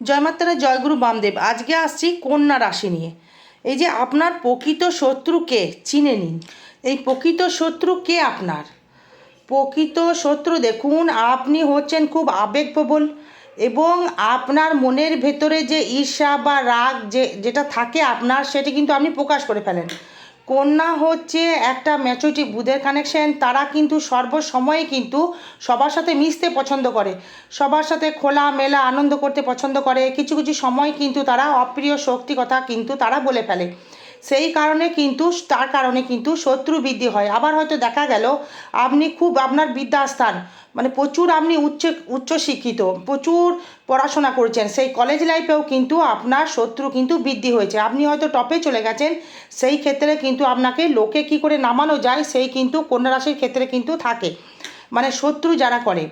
জয়মাত্রা জয়গুরু বামদেব, আজকে আসছি কন্যা রাশি নিয়ে। এই যে আপনার প্রকৃত শত্রুকে চিনে নিন। এই প্রকৃত শত্রু কে আপনার? প্রকৃত শত্রু, দেখুন, আপনি হচ্ছেন খুব আবেগপ্রবল এবং আপনার মনের ভেতরে যে ঈর্ষা বা রাগ যে, যেটা থাকে আপনার, সেটা কিন্তু আপনি প্রকাশ করে ফেলেন। কন্যা হচ্ছে একটা ম্যাচুরিটি বুধের কানেকশন তারা কিন্তু সর্বসময়ে কিন্তু সবার সাথে মিশতে পছন্দ করে। সবার সাথে খোলা মেলা আনন্দ করতে পছন্দ করে। কিছু কিছু সময় কিন্তু তারা অপ্রিয় শক্তি কথা কিন্তু তারা বলে ফেলে। সেই কারণে কিন্তু, তার কারণে কিন্তু শত্রু বৃদ্ধি হয়। আবার হয়তো দেখা গেল, আপনি খুব আপনার বিদ্যাস্থান মানে প্রচুর আপনি উচ্চ উচ্চশিক্ষিত প্রচুর পড়াশোনা করেছেন, সেই কলেজ লাইফেও কিন্তু আপনার শত্রু কিন্তু বৃদ্ধি হয়েছে। আপনি হয়তো টপে চলে গেছেন, সেই ক্ষেত্রে কিন্তু আপনাকে লোকে কি করে নামানো যায়, সেই কিন্তু কন্যা রাশির ক্ষেত্রে কিন্তু থাকে। মানে শত্রু যারা করে।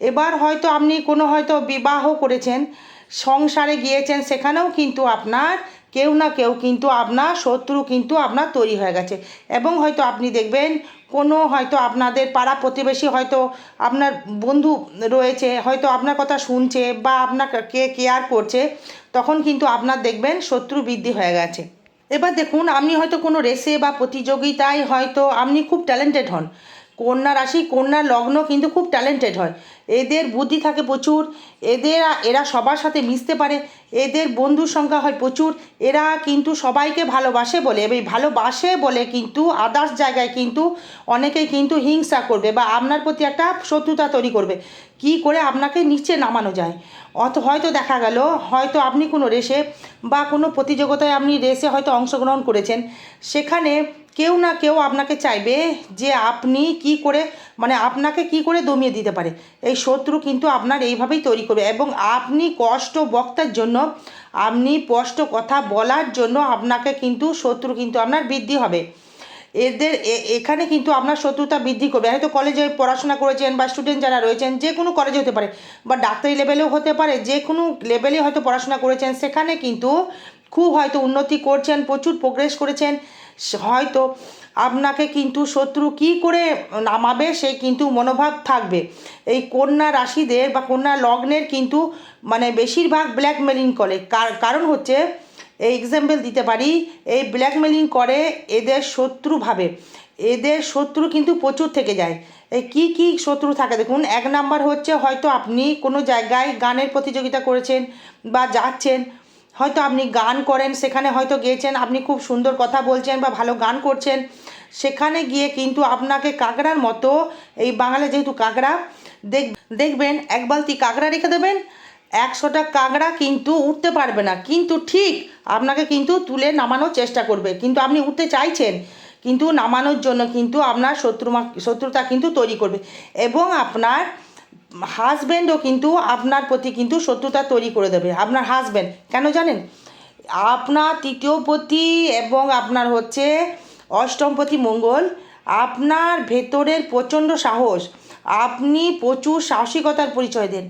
এবার হয়তো আপনি কোনো হয়তো বিবাহ করেছেন, সংসারে গিয়েছেন, সেখানেও কিন্তু আপনার কেউ না কেউ কিন্তু আপনার শত্রু কিন্তু আপনার তৈরি হয়ে গেছে। এবং হয়তো আপনি দেখবেন কোনো হয়তো আপনাদের পাড়া প্রতিবেশী হয়তো আপনার বন্ধু রয়েছে, হয়তো আপনার কথা শুনছে বা আপনাকে কে কেয়ার করছে, তখন কিন্তু আপনার দেখবেন শত্রু বৃদ্ধি হয়ে গেছে। এবার দেখুন, আপনি হয়তো কোনো রেসে বা প্রতিযোগিতায় হয়তো আপনি খুব ট্যালেন্টেড হন। কন্যা রাশি কন্যা লগ্ন কিন্তু খুব ট্যালেন্টেড হয়। এদের বুদ্ধি থাকে প্রচুর, এদের এরা সবার সাথে মিশতে পারে, এদের বন্ধুর সংখ্যা হয় প্রচুর, এরা কিন্তু সবাইকে ভালোবাসে বলে, এবং ভালোবাসে বলে কিন্তু আদার্স জায়গায় কিন্তু অনেকেই কিন্তু হিংসা করবে বা আপনার প্রতি একটা শত্রুতা তৈরি করবে। কি করে আপনাকে নিচে নামানো যায়? অত হয়তো দেখা গেল, হয়তো আপনি কোনো রেসে বা কোনো প্রতিযোগিতায় আপনি রেসে হয়তো অংশগ্রহণ করেছেন। সেখানে কেউ না কেউ আপনাকে চাইবে যে আপনি কি করে মানে আপনাকে কি করে দমিয়ে দিতে পারে। এই শত্রু কিন্তু আপনার এইভাবেই তৈরি করবে এবং আপনি কষ্ট বক্তার জন্য, আপনি স্পষ্ট কথা বলার জন্য আপনাকে কিন্তু শত্রু কিন্তু আপনার বৃদ্ধি হবে। এদের এখানে কিন্তু আপনার শত্রুতা বৃদ্ধি করবে। হয়তো কলেজে পড়াশোনা করেছেন বা স্টুডেন্ট যারা রয়েছেন, যে কোনো কলেজে হতে পারে বা ডাক্তারি লেভেলেও হতে পারে, যে কোনো লেভেলে হয়তো পড়াশোনা করেছেন, সেখানে কিন্তু খুব হয়তো উন্নতি করছেন, প্রচুর প্রোগ্রেস করেছেন। হয়তো আপনাকে কিন্তু শত্রু কি করে নামাবে সেই কিন্তু মনোভাব থাকবে। এই কন্যা রাশিদের বা কন্যা লগ্নের কিন্তু মানে বেশিরভাগ ব্ল্যাকমেলিং করে। কার- কারণ হচ্ছে এক্সাম্পল দিতে পারি। এই ব্ল্যাকমেলিং করে এদের শত্রু ভাবে। এদের শত্রু কিন্তু প্রচুর থেকে যায়। এই কী কী শত্রু থাকে? দেখুন, এক নাম্বার হচ্ছে হয়তো আপনি কোনো জায়গায় গানের প্রতিযোগিতা করেছেন বা যাচ্ছেন। হয়তো আপনি গান করেন, সেখানে হয়তো গিয়েছেন, আপনি খুব সুন্দর কথা বলছেন বা ভালো গান করছেন। সেখানে গিয়ে কিন্তু আপনাকে কাঁকড়ার মতো, এই বাঙালি যেহেতু কাঁকড়া, দেখ, দেখবেন, এক বালতি কাঁকড়া রেখে দেবেন একশোটা কাঁকড়া কিন্তু উঠতে পারবে না। কিন্তু ঠিক আপনাকে কিন্তু তুলে নামানোর চেষ্টা করবে। কিন্তু আপনি উঠতে চাইছেন, কিন্তু নামানোর জন্য কিন্তু আপনার শত্রুমা শত্রুতা কিন্তু তৈরি করবে। এবং আপনার হাজব্যান্ডও কিন্তু আপনার প্রতি কিন্তু শত্রুতা তৈরি করে দেবে। আপনার হাজব্যান্ড কেন জানেন? আপনার তৃতীয় পতি এবং আপনার হচ্ছে অষ্টমপতি মঙ্গল, আপনার ভেতরের প্রচণ্ড সাহস। আপনি প্রচুর সাহসিকতার পরিচয় দেন।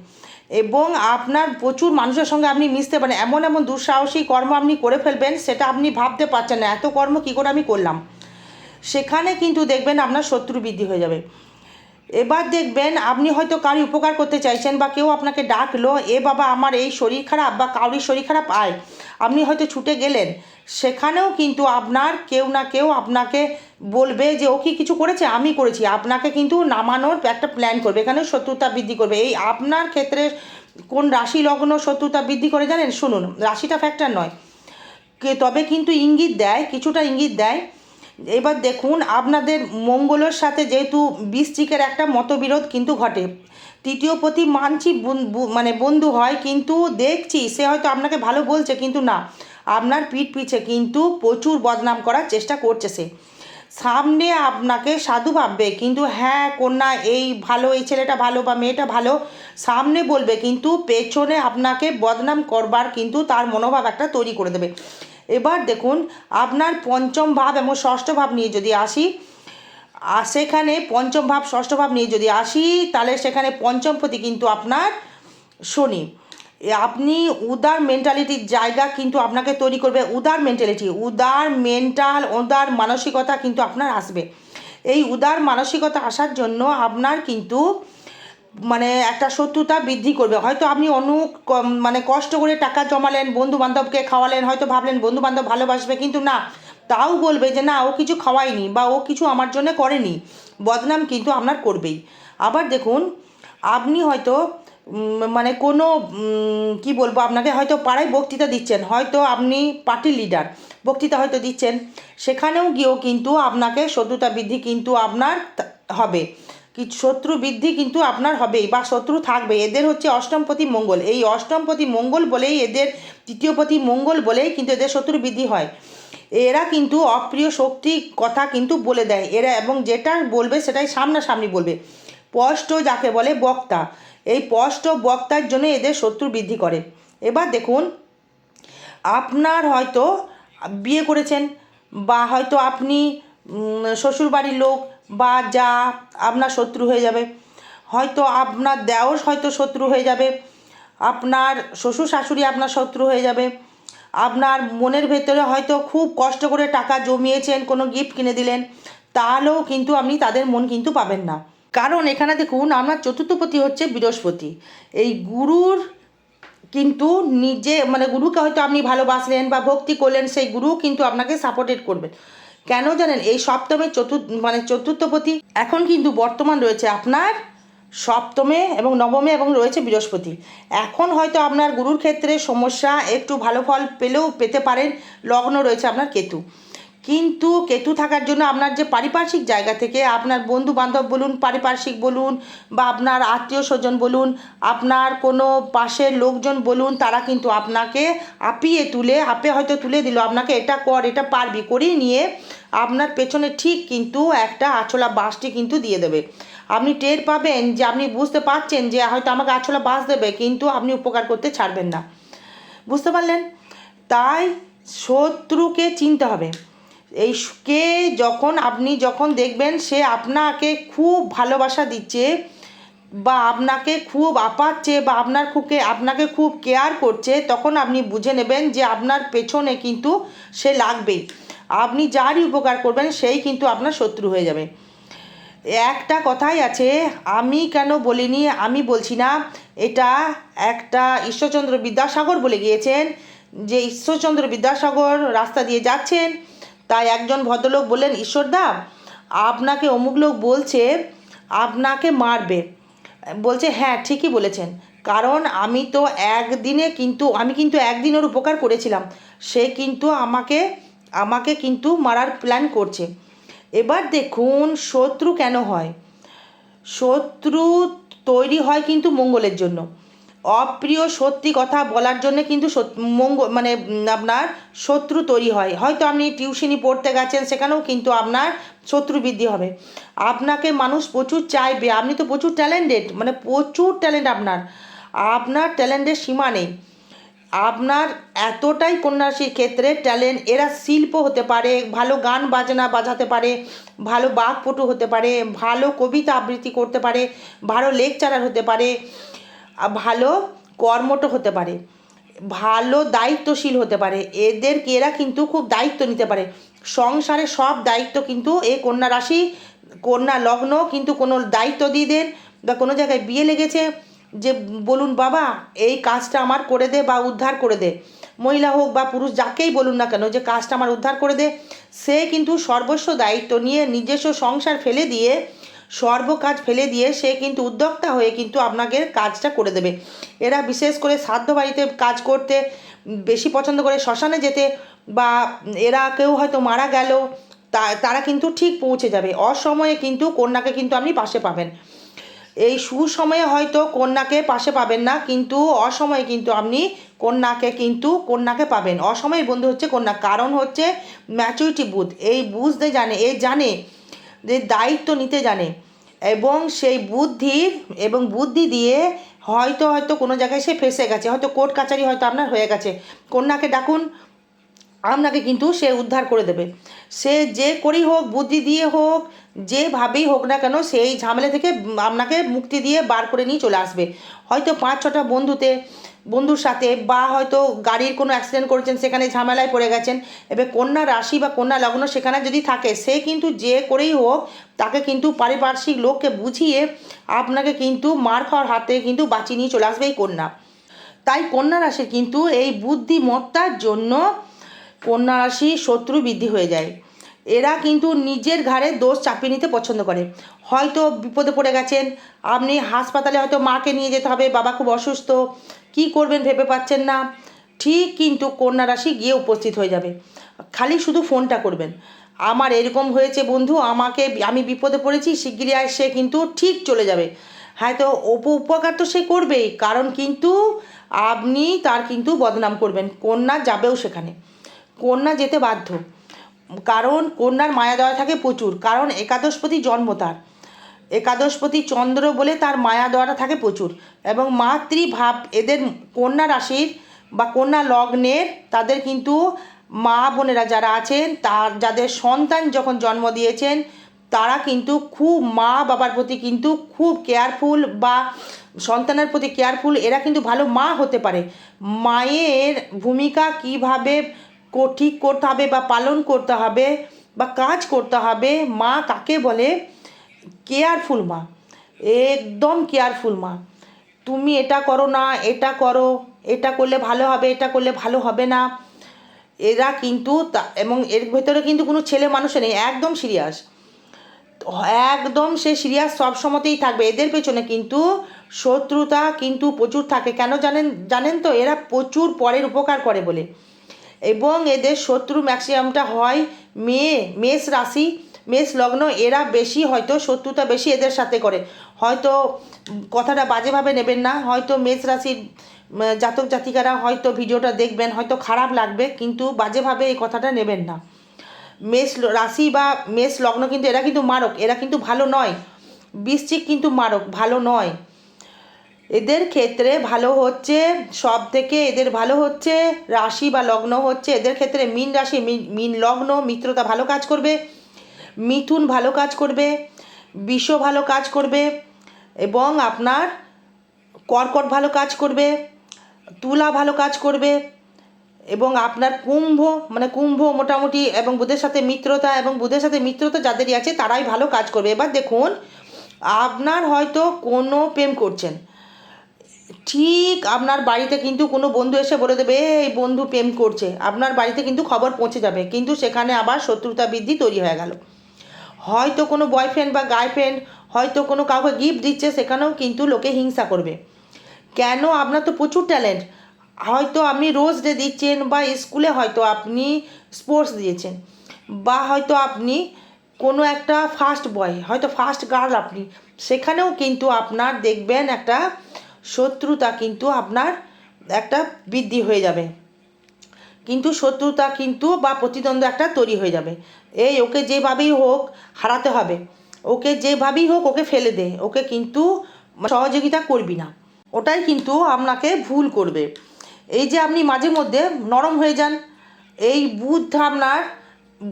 এবং আপনার প্রচুর মানুষের সঙ্গে আপনি মিশতে পারেন। এমন এমন দুঃসাহসী কর্ম আপনি করে ফেলবেন, সেটা আপনি ভাবতে পারছেন না। এত কর্ম কী করে আমি করলাম? সেখানে কিন্তু দেখবেন আপনার শত্রু বৃদ্ধি হয়ে যাবে। এবার দেখবেন আপনি হয়তো কারি উপকার করতে চাইছেন বা কেউ আপনাকে ডাকলো, এ বাবা, আমার এই শরীর খারাপ বা কাউরির শরীর খারাপ, আয়। আপনি হয়তো ছুটে গেলেন। সেখানেও কিন্তু আপনার কেউ না কেউ আপনাকে বলবে যে, ও কি কিছু করেছে? আমি করেছি। আপনাকে কিন্তু নামানোর একটা প্ল্যান করবে। এখানে শত্রুতা বৃদ্ধি করবে। এই আপনার ক্ষেত্রে কোন রাশি লগ্ন শত্রুতা বৃদ্ধি করে জানেন? শুনুন, রাশিটা ফ্যাক্টর নয়। তবে কিন্তু ইঙ্গিত দেয়, কিছুটা ইঙ্গিত দেয় এবার দেখুন, আপনাদের মঙ্গলের সাথে যেহেতু বৃশ্চিকের একটা মতবিরোধ কিন্তু ঘটে। তৃতীয় প্রতি মানছি মানে বন্ধু হয় কিন্তু দেখছি, সে হয়তো আপনাকে ভালো বলছে কিন্তু না। আপনার পিঠ পিছে কিন্তু প্রচুর বদনাম করার চেষ্টা করছে সে। সামনে আপনাকে সাধু ভাববে কিন্তু হ্যাঁ কন্যা, এই ভালো, এই ছেলেটা ভালো বা মেয়েটা ভালো। সামনে বলবে কিন্তু পেছনে আপনাকে বদনাম করবার কিন্তু তার মনোভাব একটা তৈরি করে দেবে। এবার দেখুন, আপনার পঞ্চম ভাব এবং ষষ্ঠ ভাব নিয়ে যদি আসি, আর সেখানে পঞ্চম ভাব, ষষ্ঠ ভাব নিয়ে যদি আসি, তাহলে সেখানে পঞ্চমপতি কিন্তু আপনার শনি। আপনি উদার মেন্টালিটির জায়গা কিন্তু আপনাকে তৈরি করবে উদার মেন্টালিটি উদার মেন্টাল উদার মানসিকতা কিন্তু আপনার আসবে। এই উদার মানসিকতা আসার জন্য আপনার কিন্তু মানে একটা শত্রুতা বৃদ্ধি করবে। হয়তো আপনি অনু ক- মানে কষ্ট করে টাকা জমালেন বন্ধু বান্ধবকে খাওয়ালেন, হয়তো ভাবলেন বন্ধু বান্ধব ভালোবাসবে, কিন্তু না, তাও বলবে যে না, ও কিছু খাওয়ায়নি বা ও কিছু আমার জন্য করেনি। বদনাম কিন্তু আপনার করবেই। আবার দেখুন, আপনি হয়তো মানে কোনো কি বলব আপনাকে, হয়তো পাড়ায় বক্তৃতা দিচ্ছেন, হয়তো আপনি পার্টির লিডার বক্তৃতা হয়তো দিচ্ছেন, সেখানেও গিয়েও কিন্তু আপনাকে শত্রুতা বৃদ্ধি কিন্তু আপনার হবে। কি শত্রু বৃদ্ধি কিন্তু আপনার হবেই বা শত্রু থাকবে এদের হচ্ছে অষ্টমপতি মঙ্গল। এই অষ্টমপতি মঙ্গল বলেই এদের তৃতীয়পতি মঙ্গল বলেই কিন্তু এদের শত্রু বৃদ্ধি হয়। এরা কিন্তু অপ্রিয় শক্তি কথা কিন্তু বলে দেয়। এরা এবং যেটা বলবে সেটাই সামনাসামনি বলবে। স্পষ্ট যাকে বলে বক্তা। এই স্পষ্ট বক্তার জন্য এদের শত্রু বৃদ্ধি করে। এবার দেখুন, আপনার হয়তো বিয়ে করেছেন বা হয়তো আপনি শ্বশুরবাড়ির লোক বা যা আপনার শত্রু হয়ে যাবে। হয়তো আপনার দেওর হয়তো শত্রু হয়ে যাবে। আপনার শ্বশুর শাশুড়ি আপনার শত্রু হয়ে যাবে। আপনার মনের ভেতরে হয়তো খুব কষ্ট করে টাকা জমিয়েছেন, কোনো গিফট কিনে দিলেন। তাহলেও কিন্তু আপনি তাদের মন কিন্তু পাবেন না। কারণ এখানে দেখুন আমার চতুর্থপতি হচ্ছে বৃহস্পতি। এই গুরুর কিন্তু নিজে মানে গুরুকে হয়তো আপনি ভালোবাসলেন বা ভক্তি করলেন, সেই গুরু কিন্তু আপনাকে সাপোর্টেড করবেন। কেন জানেন? এই সপ্তমে চতুর্থ মানে চতুর্থপতি এখন কিন্তু বর্তমান রয়েছে আপনার সপ্তমে এবং নবমে এবং রয়েছে বৃহস্পতি। এখন হয়তো আপনার গুরুর ক্ষেত্রে সমস্যা, একটু ভালো ফল পেলেও পেতে পারেন। লগ্ন রয়েছে আপনার কেতু। কিন্তু কেতু থাকার জন্য আপনার যে পারিপার্শ্বিক জায়গা থেকে আপনার বন্ধু বান্ধব বলুন, পারিপার্শ্বিক বলুন বা আপনার আত্মীয় স্বজন বলুন, আপনার কোনো পাশের লোকজন বলুন, তারা কিন্তু আপনাকে আপিয়ে তুলে, আপে হয়তো তুলে দিল, আপনাকে এটা কর, এটা পারবি করিয়ে নিয়ে আপনার পেছনে ঠিক কিন্তু একটা আছলা বাসটি কিন্তু দিয়ে দেবে। আপনি টের পাবেন যে আপনি বুঝতে পারছেন যে হয়তো আমাকে আছলা বাস দেবে, কিন্তু আপনি উপকার করতে ছাড়বেন না। বুঝতে পারলেন? তাই শত্রুকে চিনতে হবে। এই কে যখন আপনি যখন দেখবেন সে আপনাকে খুব ভালোবাসা দিচ্ছে বা আপনাকে খুব আপাচ্ছে বা আপনার খুবকে আপনাকে খুব কেয়ার করছে, তখন আপনি বুঝে নেবেন যে আপনার পেছনে কিন্তু সে লাগবেই। আপনি যারই উপকার করবেন, সেই কিন্তু আপনার শত্রু হয়ে যাবে। একটা কথাই আছে, আমি কেন বলিনি, আমি বলছি না, এটা একটা ঈশ্বরচন্দ্র বিদ্যাসাগর বলে গিয়েছেন যে ঈশ্বরচন্দ্র বিদ্যাসাগর রাস্তা দিয়ে যাচ্ছেন তাই একজন ভদ্রলোক বললেন, ঈশ্বরদা, আপনাকে অমুক লোক বলছে, আপনাকে মারবে। বলছে হ্যাঁ ঠিকই বলেছেন। কারণ আমি তো একদিনে কিন্তু, আমি কিন্তু একদিন ওর উপকার করেছিলাম। সে কিন্তু আমাকে আমাকে কিন্তু মারার প্ল্যান করছে। এবার দেখুন, শত্রু কেন হয়? শত্রু তৈরি হয় কিন্তু মঙ্গলের জন্য। অপ্রিয় সত্যি কথা বলার জন্য কিন্তু মঙ্গল মানে আপনার শত্রু তৈরি হয়। হয়তো আপনি টিউশনি পড়তে গেছেন, সেখানেও কিন্তু আপনার শত্রু বৃদ্ধি হবে। আপনাকে মানুষ প্রচুর চাইবে। আপনি তো প্রচুর ট্যালেন্টেড মানে প্রচুর ট্যালেন্ট আপনার। আপনার ট্যালেন্টের সীমা নেই। আপনার এতটাই কন্যাশ্রীর ক্ষেত্রে ট্যালেন্ট এরা শিল্প হতে পারে, ভালো গান বাজনা বাজাতে পারে, ভালো বাঘপটু হতে পারে, ভালো কবিতা আবৃত্তি করতে পারে, ভালো লেকচারার হতে পারে। ভালো কর্মঠ হতে পারে, ভালো দায়িত্বশীল হতে পারে এদেরকে এরা কিন্তু খুব দায়িত্ব নিতে পারে। সংসারে সব দায়িত্ব কিন্তু এই কন্যা রাশি, কন্যা লগ্ন কিন্তু কোনো দায়িত্ব দিয়ে দেন বা কোনো জায়গায় বিয়ে লেগেছে যে বলুন বাবা, এই কাজটা আমার করে দে বা উদ্ধার করে দে। মহিলা হোক বা পুরুষ, যাকেই বলুন না কেন যে কাজটা আমার উদ্ধার করে দে। সে কিন্তু সর্বস্ব দায়িত্ব নিয়ে নিজস্ব সংসার ফেলে দিয়ে সর্ব কাজ ফেলে দিয়ে সে কিন্তু উদ্যোক্তা হয়ে কিন্তু আপনাকে কাজটা করে দেবে। এরা বিশেষ করে সাধ্য বাড়িতে কাজ করতে, বেশি পছন্দ করে শ্মশানে যেতে বা এরা কেউ হয়তো মারা গেল তারা কিন্তু ঠিক পৌঁছে যাবে। অসময়ে কিন্তু কন্যাকে কিন্তু আপনি পাশে পাবেন। এই সুসময়ে হয়তো কন্যাকে পাশে পাবেন না, কিন্তু অসময়ে কিন্তু আপনি কন্যাকে কিন্তু কন্যাকে পাবেন। অসময়ের বন্ধু হচ্ছে কন্যা। কারণ হচ্ছে ম্যাচুরিটি বুথ। এই বুঝতে জানে, এ জানে যে দায়িত্ব নিতে জানে এবং সেই বুদ্ধি এবং বুদ্ধি দিয়ে হয়তো হয়তো কোনো জায়গায় সে ফেসে গেছে, হয়তো কোর্ট কাচারি হয়তো আপনার হয়ে গেছে। কন্যাকে ডাকুন আপনাকে কিন্তু সে উদ্ধার করে দেবে। সে যে করেই হোক, বুদ্ধি দিয়ে হোক যেভাবেই হোক না কেন, সেই ঝামেলা থেকে আপনাকে মুক্তি দিয়ে বার করে নিয়ে চলে আসবে। হয়তো পাঁচ ছটা বন্ধুতে, বন্ধুর সাথে বা হয়তো গাড়ির কোনো অ্যাক্সিডেন্ট করেছেন, সেখানে ঝামেলায় পড়ে গেছেন, এবার কন্যা রাশি বা কন্যা লগ্ন সেখানে যদি থাকে, সে কিন্তু যে করেই হোক, তাকে কিন্তু পারিপার্শ্বিক লোককে বুঝিয়ে আপনাকে কিন্তু মার খাওয়ার হাত কিন্তু বাঁচিয়ে নিয়ে চলে আসবে এই কন্যা। তাই কন্যা রাশির কিন্তু এই বুদ্ধিমত্তার জন্য কন্যা রাশি শত্রু বৃদ্ধি হয়ে যায়। এরা কিন্তু নিজের ঘাড়ে দোষ চাপিয়ে নিতে পছন্দ করে। হয়তো বিপদে পড়ে গেছেন, আপনি হাসপাতালে হয়তো মাকে নিয়ে যেতে হবে, বাবা খুব অসুস্থ, কি করবেন ভেবে পাচ্ছেন না। ঠিক কিন্তু কন্যা রাশি গিয়ে উপস্থিত হয়ে যাবে। খালি শুধু ফোনটা করবেন। আমার এরকম হয়েছে বন্ধু, আমাকে আমি বিপদে পড়েছি, শিগগিরই আয়, সে কিন্তু ঠিক চলে যাবে। হ্যাঁ তো উপ, উপকার তো সে করবেই, কারণ কিন্তু আপনি তার কিন্তু বদনাম করবেন, কন্যা যাবেও সেখানে। কন্যা যেতে বাধ্য। কারণ কন্যার মায়া দেওয়া থাকে প্রচুর। কারণ একাদশপতি জন্ম তার। একাদশপতি চন্দ্র বলে তার মায়া দেওয়াটা থাকে প্রচুর। এবং মাতৃভাব এদের কন্যা রাশির বা কন্যা লগ্নের তাদের কিন্তু মা বোনেরা যারা আছেন, তার যাদের সন্তান যখন জন্ম দিয়েছেন, তারা কিন্তু খুব মা বাবার প্রতি কিন্তু খুব কেয়ারফুল বা সন্তানের প্রতি কেয়ারফুল এরা কিন্তু ভালো মা হতে পারে। মায়ের ভূমিকা কীভাবে ঠিক করতে হবে বা পালন করতে হবে বা কাজ করতে হবে, মা কাকে বলে? কেয়ারফুল মা। একদম কেয়ারফুল মা। তুমি এটা করো না, এটা করো, এটা করলে ভালো হবে, এটা করলে ভালো হবে না। এরা কিন্তু এবং এর ভেতরে কিন্তু কোনো ছেলে মানুষে নেই, একদম সিরিয়াস। একদম সে সিরিয়াস সব সময়তেই থাকবে। এদের পেছনে কিন্তু শত্রুতা কিন্তু প্রচুর থাকে। কেন জানেন জানেন তো? এরা প্রচুর পরের উপকার করে বলে। এবং এদের শত্রু ম্যাক্সিমামটা হয় মেয়ে, মেষ রাশি, মেষ লগ্ন, এরা বেশি হয়তো শত্রুতা বেশি এদের সাথে করে। হয়তো কথাটা বাজেভাবে নেবেন না, হয়তো মেষ রাশির জাতক জাতিকারা হয়তো ভিডিওটা দেখবেন, হয়তো খারাপ লাগবে, কিন্তু বাজেভাবে এই কথাটা নেবেন না। মেষ রাশি বা মেষ লগ্ন কিন্তু এরা কিন্তু মারক, এরা কিন্তু ভালো নয়। বৃশ্চিক কিন্তু মারক, ভালো নয়। এদের ক্ষেত্রে ভালো হচ্ছে, সব থেকে এদের ভালো হচ্ছে রাশি বা লগ্ন হচ্ছে। এদের ক্ষেত্রে মিন রাশি, মিন- লগ্ন, মিত্রতা ভালো কাজ করবে, মিথুন ভালো কাজ করবে বিষ ভালো কাজ করবে এবং আপনার কর্কট ভালো কাজ করবে, তুলা ভালো কাজ করবে এবং আপনার কুম্ভ মানে কুম্ভ মোটামুটি এবং বুধের সাথে মিত্রতা এবং বুধের সাথে মিত্রতা যাদেরই আছে তারাই ভালো কাজ করবে। এবার দেখুন, আপনার হয়তো কোনো প্রেম করছেন ঠিক আপনার বাড়িতে কিন্তু কোনো বন্ধু এসে বলে দেবে এই বন্ধু প্রেম করছে। আপনার বাড়িতে কিন্তু খবর পৌঁছে যাবে, কিন্তু সেখানে আবার শত্রুতা বৃদ্ধি তৈরি হয়ে গেল। হয়তো কোনো বয়ফ্রেন্ড বা গার্লফ্রেন্ড হয়তো কোনো কাউকে গিফট দিচ্ছে, সেখানেও কিন্তু লোকে হিংসা করবে। কেন? আপনার তো প্রচুর ট্যালেন্ট হয়তো আপনি রোজ ডে দিচ্ছেন বা স্কুলে হয়তো আপনি স্পোর্টস দিয়েছেন, বা হয়তো আপনি কোনো একটা ফার্স্ট বয় হয়তো ফার্স্ট গার্ল আপনি, সেখানেও কিন্তু আপনার দেখবেন একটা শত্রুতা কিন্তু আপনার একটা বৃদ্ধি হয়ে যাবে। কিন্তু শত্রুতা কিন্তু বা প্রতিদ্বন্দ্ব একটা তৈরি হয়ে যাবে। এই ওকে যেভাবেই হোক হারাতে হবে। ওকে যেভাবেই হোক ওকে ফেলে দে। ওকে কিন্তু সহযোগিতা করবি না। ওটাই কিন্তু আপনাকে ভুল করবে। এই যে আপনি মাঝে মধ্যে নরম হয়ে যান, এই বুধ আপনার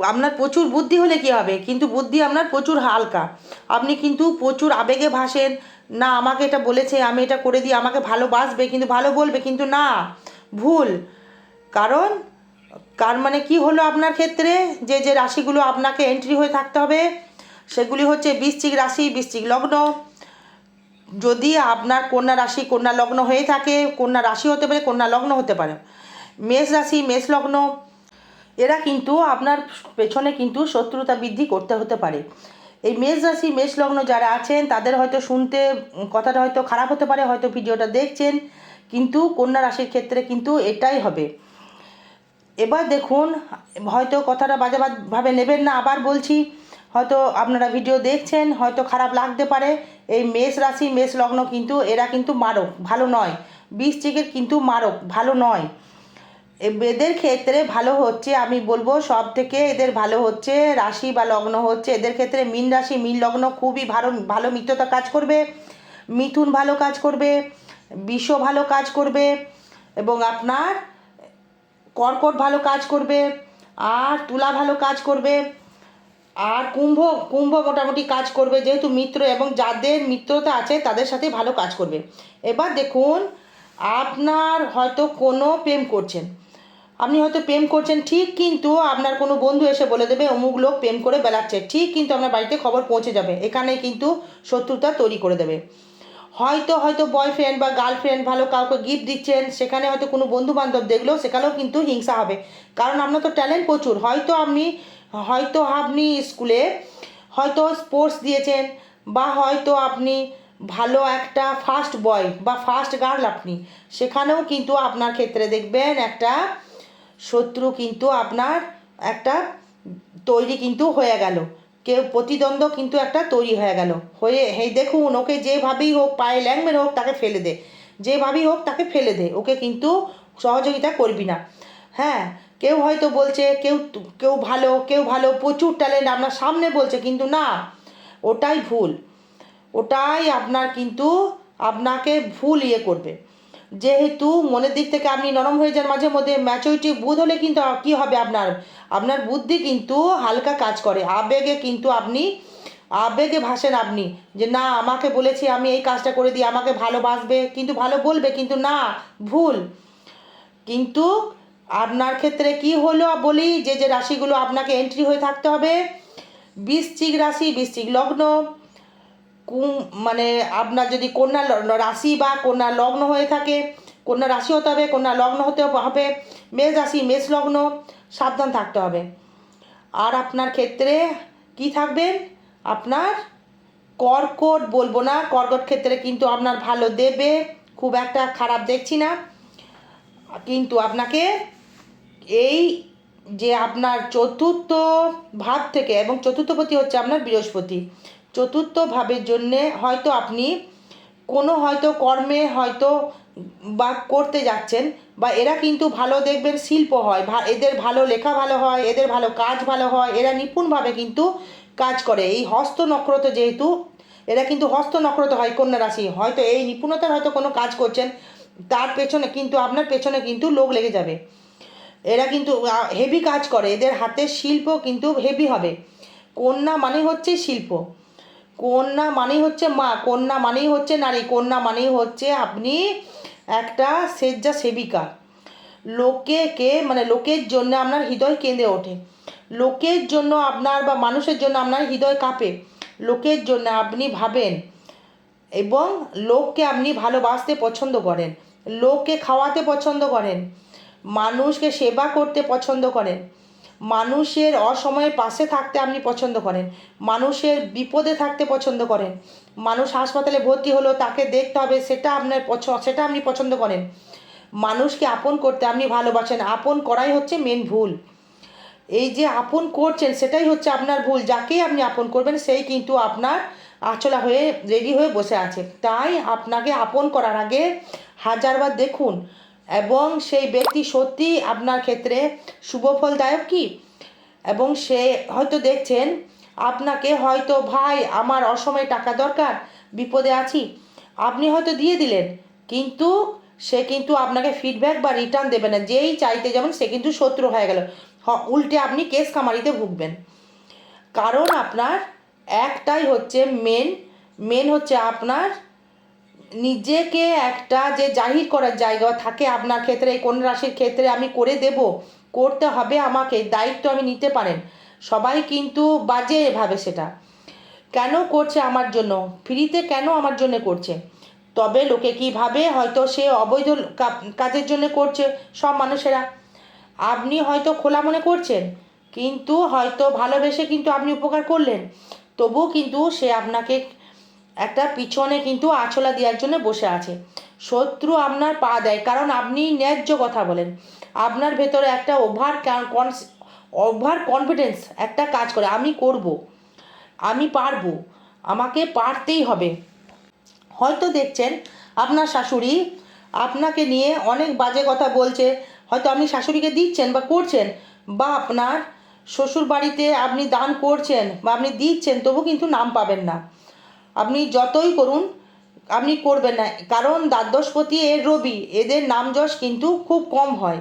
আপনার প্রচুর বুদ্ধি হলে কি হবে? কিন্তু বুদ্ধি আপনার প্রচুর হালকা। আপনি কিন্তু প্রচুর আবেগে ভাসেন না, আমাকে এটা বলেছে, আমি এটা করে দিই, আমাকে ভালোবাসবে, কিন্তু ভালো বলবে, কিন্তু না, ভুল। কারণ, কার মানে কি হলো আপনার ক্ষেত্রে? যে যে রাশিগুলো আপনাকে এন্ট্রি হয়ে থাকতে হবে, সেগুলি হচ্ছে বৃশ্চিক রাশি, বৃশ্চিক লগ্ন। যদি আপনার কন্যা রাশি, কন্যা লগ্ন হয়ে থাকে, কন্যা রাশি হতে পারে, কন্যা লগ্ন হতে পারে। মেষ রাশি, মেষ লগ্ন, এরা কিন্তু আপনার পেছনে কিন্তু শত্রুতা বৃদ্ধি করতে হতে পারে। এই মেষ রাশি মেষ লগ্ন যারা আছেন, তাদের হয়তো শুনতে কথাটা হয়তো খারাপ হতে পারে, হয়তো ভিডিওটা দেখছেন। কিন্তু কন্যা রাশির ক্ষেত্রে কিন্তু এটাই হবে। এবার দেখুন, হয়তো কথাটা বাজে বাজ- ভাবে নেবেন না। আবার বলছি, হয়তো আপনারা ভিডিও দেখছেন, হয়তো খারাপ লাগতে পারে। এই মেষ রাশি, মেষ লগ্ন কিন্তু এরা কিন্তু মারক, ভালো নয়। বৃশ্চিকের কিন্তু মারক, ভালো নয়। এদের ক্ষেত্রে ভালো হচ্ছে, আমি বলব সব থেকে এদের ভালো হচ্ছে রাশি বা লগ্ন হচ্ছে। এদের ক্ষেত্রে মিন রাশি, মিন লগ্ন খুবই ভালো ভালো মিত্রতা কাজ করবে। মিথুন ভালো কাজ করবে বিষ ভালো কাজ করবে এবং আপনার কর্কট ভালো কাজ করবে, আর তুলা ভালো কাজ করবে, আর কুম্ভ কুম্ভ মোটামুটি কাজ করবে যেহেতু মিত্র এবং যাদের মিত্রতা আছে তাদের সাথে ভালো কাজ করবে। এবার দেখুন, আপনার হয়তো কোনো প্রেম করছেন আপনি হয়তো প্রেম করছেন, ঠিক কিন্তু আপনার কোনো বন্ধু এসে বলে দেবে, অমুক লোক প্রেম করে বেলাচ্ছে, ঠিক কিন্তু আপনার বাড়িতে খবর পৌঁছে যাবে, এখানে কিন্তু শত্রুতা তৈরি করে দেবে। হয়তো হয়তো বয়ফ্রেন্ড বা গার্লফ্রেন্ড ভালো কাউকে গিফট দিচ্ছেন, সেখানে হয়তো কোনো বন্ধু বান্ধব দেখল, সেখানেও কিন্তু হিংসা হবে। কারণ আপনার তো ট্যালেন্ট প্রচুর, হয়তো আপনি হয়তো আপনি স্কুলে হয়তো স্পোর্টস দিয়েছেন, বা হয়তো আপনি ভালো একটা ফার্স্ট বয় বা ফার্স্ট গার্ল আপনি, সেখানেও কিন্তু আপনার ক্ষেত্রে দেখবেন একটা শত্রু কিন্তু আপনার একটা তৈরি কিন্তু হয়ে গেল। কেউ প্রতিদ্বন্দ্ব কিন্তু একটা তৈরি হয়ে গেল। হয়ে এই দেখুন, ওকে যেভাবেই হোক পায়ে ল্যাংমের হোক তাকে ফেলে দে। যেভাবেই হোক তাকে ফেলে দে। ওকে কিন্তু সহযোগিতা করবি না। হ্যাঁ কেউ হয়তো বলছে, কেউ কেউ ভালো কেউ ভালো, প্রচুর ট্যালেন্ট আপনার সামনে বলছে, কিন্তু না, ওটাই ভুল। ওটাই আপনার কিন্তু আপনাকে ভুল ইয়ে করবে। যেহেতু মনের দিক থেকে আপনি নরম হয়ে যান মাঝে মধ্যে ম্যাচুরিটি বুধ হলে কিন্তু কি হবে আপনার? আপনার বুদ্ধি কিন্তু হালকা কাজ করে। আবেগে কিন্তু আপনি, আবেগে ভাসেন আপনি। যে না, আমাকে বলেছি আমি এই কাজটা করে দিই, আমাকে ভালোবাসবে, কিন্তু ভালো বলবে, কিন্তু না, ভুল। কিন্তু আপনার ক্ষেত্রে কি হলো বলি, যে যে রাশিগুলো আপনাকে এন্ট্রি হয়ে থাকতে হবে? বৃশ্চিক রাশি, বৃশ্চিক লগ্ন। কুম মানে আপনার যদি কন্যা রাশি বা কন্যা লগ্ন হয়ে থাকে, কন্যা রাশি হতে হবে, কন্যা লগ্ন হতে হবে, মেষ রাশি, মেষ লগ্ন, সাবধান থাকতে হবে। আর আপনার ক্ষেত্রে কি থাকবেন আপনার কর্কট বলব না, কর্কট ক্ষেত্রে কিন্তু আপনার ভালো দেবে, খুব একটা খারাপ দেখছি না। কিন্তু আপনাকে এই যে আপনার চতুর্থ ভাব থেকে এবং চতুর্থপতি হচ্ছে আপনার বৃহস্পতি। চতুর্থ ভাবের জন্যে হয়তো আপনি কোনো হয়তো কর্মে হয়তো বা করতে যাচ্ছেন বা এরা কিন্তু ভালো দেখবেন শিল্প হয় এদের ভালো লেখা ভালো হয়, এদের ভালো কাজ ভালো হয়, এরা নিপুণভাবে কিন্তু কাজ করে। এই হস্ত নক্ষত্র যেহেতু, এরা কিন্তু হস্ত নক্ষত্র হয়, কন্যা রাশি। হয়তো এই নিপুণতার হয়তো কোনো কাজ করছেন, তার পেছনে কিন্তু, আপনার পেছনে কিন্তু লোক লেগে যাবে। এরা কিন্তু হেভি কাজ করে। এদের হাতের শিল্প কিন্তু হেভি হবে। কন্যা মানে হচ্ছে শিল্প। কন্যা মানেই হচ্ছে মা, কন্যা মানেই হচ্ছে নারী, কন্যা মানেই হচ্ছে আপনি একটা সেজ্জা সেবিকা লোকে কে মানে লোকের জন্য আপনার হৃদয় কেঁদে ওঠে। লোকের জন্য আপনার বা মানুষের জন্য আপনার হৃদয় কাঁপে। লোকের জন্য আপনি ভাবেন এবং লোককে আপনি ভালোবাসতে পছন্দ করেন। লোককে খাওয়াতে পছন্দ করেন। মানুষকে সেবা করতে পছন্দ করেন। মানুষের অসময়ে পাশে থাকতে আপনি পছন্দ করেন। মানুষের বিপদে থাকতে পছন্দ করেন। মানুষ হাসপাতালে ভর্তি হলো, তাকে দেখতে হবে, সেটা আপনার পছ, সেটা আপনি পছন্দ করেন। মানুষকে আপন করতে আপনি ভালোবাসেন। আপন করাই হচ্ছে মেন ভুল। এই যে আপন করছেন, সেটাই হচ্ছে আপনার ভুল। যাকেই আপনি আপন করবেন, সেই কিন্তু আপনার আচলা হয়ে, রেডি হয়ে বসে আছে। তাই আপনাকে আপন করার আগে হাজারবার দেখুন এবং সেই ব্যক্তি সত্যি আপনার ক্ষেত্রে শুভফলদায়ক কি? এবং সে হয়তো দেখছেন, আপনাকে হয়তো, ভাই, আমার অসময়ে টাকা দরকার, বিপদে আছি। আপনি হয়তো দিয়ে দিলেন, কিন্তু সে কিন্তু আপনাকে ফিডব্যাক বা রিটার্ন দেবে না। যেই চাইতে যাবেন সে কিন্তু শত্রু হয়ে গেল। উল্টে আপনি কেস কামারিতে ভুগবেন। কারণ আপনার একটাই হচ্ছে মেন মেন হচ্ছে আপনার নিজেকে একটা যে জাহির করার জায়গা থাকে আপনার ক্ষেত্রে, কোন রাশির ক্ষেত্রে আমি করে দেব, করতে হবে আমাকে, দায়িত্ব আমি নিতে পারেন। সবাই কিন্তু বাজে ভাবে সেটা। কেন করছে আমার জন্য? ফ্রিতে কেন আমার জন্য করছে? তবে লোকে কী ভাবে? হয়তো সে অবৈধ কাজের জন্য করছে, সব মানুষেরা। আপনি হয়তো খোলা মনে করছেন, কিন্তু হয়তো ভালোবেসে কিন্তু আপনি উপকার করলেন। তবুও কিন্তু সে আপনাকে একটা পিছনে কিন্তু আছলা দেওয়ার জন্য বসে আছে। শত্রু আপনার পা দেয়, কারণ আপনি ন্যায্য কথা বলেন। আপনার ভেতরে একটা ওভার কনস ওভার কনফিডেন্স একটা কাজ করে, আমি করব, আমি পারব, আমাকে পারতেই হবে। হয়তো দেখছেন, আপনার শাশুড়ি আপনাকে নিয়ে অনেক বাজে কথা বলছে, হয়তো আপনি শাশুড়িকে দিচ্ছেন বা করছেন, বা আপনার শ্বশুর বাড়িতে আপনি দান করছেন, বা আপনি দিচ্ছেন, তবু কিন্তু নাম পাবেন না। আপনি যতই করুন, আপনি করবেন না। কারণ দ্বাদশপতি এর রবি, এদের নাম যশ কিন্তু খুব কম হয়।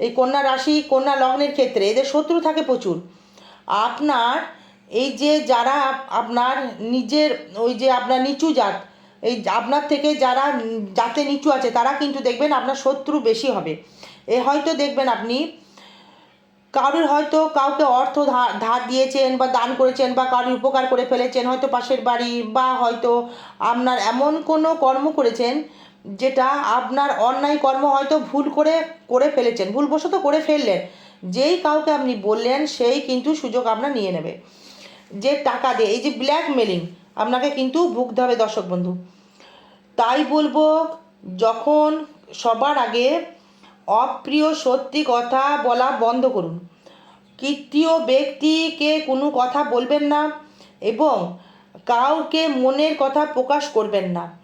এই কন্যা রাশি, কন্যা লগ্নের ক্ষেত্রে এদের শত্রু থাকে প্রচুর। আপনার এই যে যারা আপনার নিজের, ওই যে আপনার নিচু জাত, এই আপনার থেকে যারা জাতে নিচু আছে, তারা কিন্তু দেখবেন আপনার শত্রু বেশি হবে। এ হয়তো দেখবেন আপনি কারোর হয়তো কাউকে অর্থ ধার দিয়েছেন বা দান করেছেন বা কারোর উপকার করে ফেলেছেন, হয়তো পাশের বাড়ি বা হয়তো আপনার এমন কোনো কর্ম করেছেন যেটা আপনার অন্যায় কর্ম হয়তো ভুল করে করে ফেলেছেন, ভুলবশত করে ফেললেন। যেই কাউকে আপনি বললেন, সেই কিন্তু সুযোগ আপনার নিয়ে নেবে। যে টাকা দিয়ে, এই যে ব্ল্যাকমেলিং আপনাকে কিন্তু ভুগতে হবে দর্শক বন্ধু। তাই বলব, যখন সবার আগে অপ্রিয় সত্যি কথা বলা বন্ধ করুন। তৃতীয় ব্যক্তিকে কোনো কথা বলবেন না এবং কাউকে মনের কথা প্রকাশ করবেন না।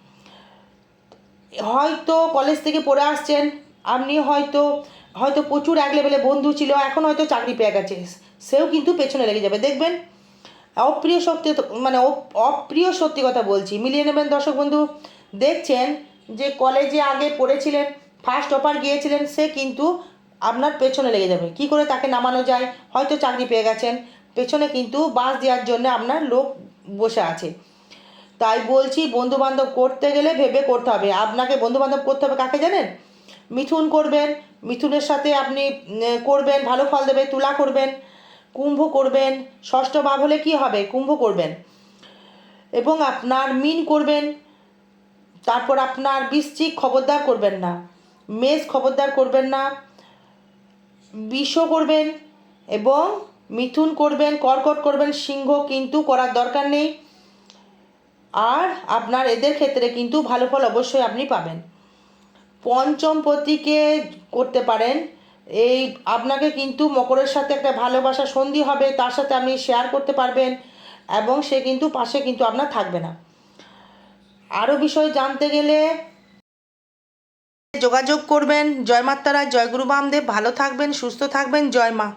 হয়তো কলেজ থেকে পড়ে আসছেন, আপনি হয়তো হয়তো প্রচুর এক লেভেলে বন্ধু ছিল, এখন হয়তো চাকরি পেয়ে গেছে, সেও কিন্তু পেছনে লেগে যাবে। দেখবেন, অপ্রিয় সত্যি মানে অপ- অপ্রিয় সত্যি কথা বলছি। মিলিয়ে নেবেন দর্শক বন্ধু, দেখছেন যে কলেজে আগে পড়েছিলেন ফার্স্ট অফার গিয়েছিলেন সে, কিন্তু আপনার পেছনে লেগে যাবে। কি করে তাকে নামানো যায়? হয়তো চাকরি পেয়ে গেছেন। পেছনে কিন্তু বাস দেওয়ার জন্য আপনার লোক বসে আছে। তাই বলছি বন্ধু বান্ধব করতে গেলে ভেবে করতে হবে। আপনাকে বন্ধু বান্ধব করতে হবে কাকে জানেন? মিথুন করবেন। মিথুনের সাথে আপনি করবেন, ভালো ফল দেবে, তুলা করবেন, কুম্ভ করবেন। ষষ্ঠ ভাব হলে কী হবে? কুম্ভ করবেন। এবং আপনার মিন করবেন। তারপর আপনার বৃশ্চিক খবরদার করবেন না। মেষ খবরদার করবেন না বিষ করবেন এবং মিথুন করবেন, কর্কট করবেন, সিংহ কিন্তু করার দরকার নেই। আর আপনার এদের ক্ষেত্রে কিন্তু ভালো ফল অবশ্যই আপনি পাবেন। পঞ্চম পতিকে করতে পারেন। এই আপনাকে কিন্তু মকরের সাথে একটা ভালোবাসা সন্ধি হবে, তার সাথে আপনি শেয়ার করতে পারবেন এবং সে কিন্তু পাশে কিন্তু আপনার থাকবে না। আরও বিষয় জানতে গেলে যোগাযোগ করবেন। জয় জয়গুরু জয় গুরু বামদেব। ভালো থাকবেন সুস্থ থাকবেন। জয় মা।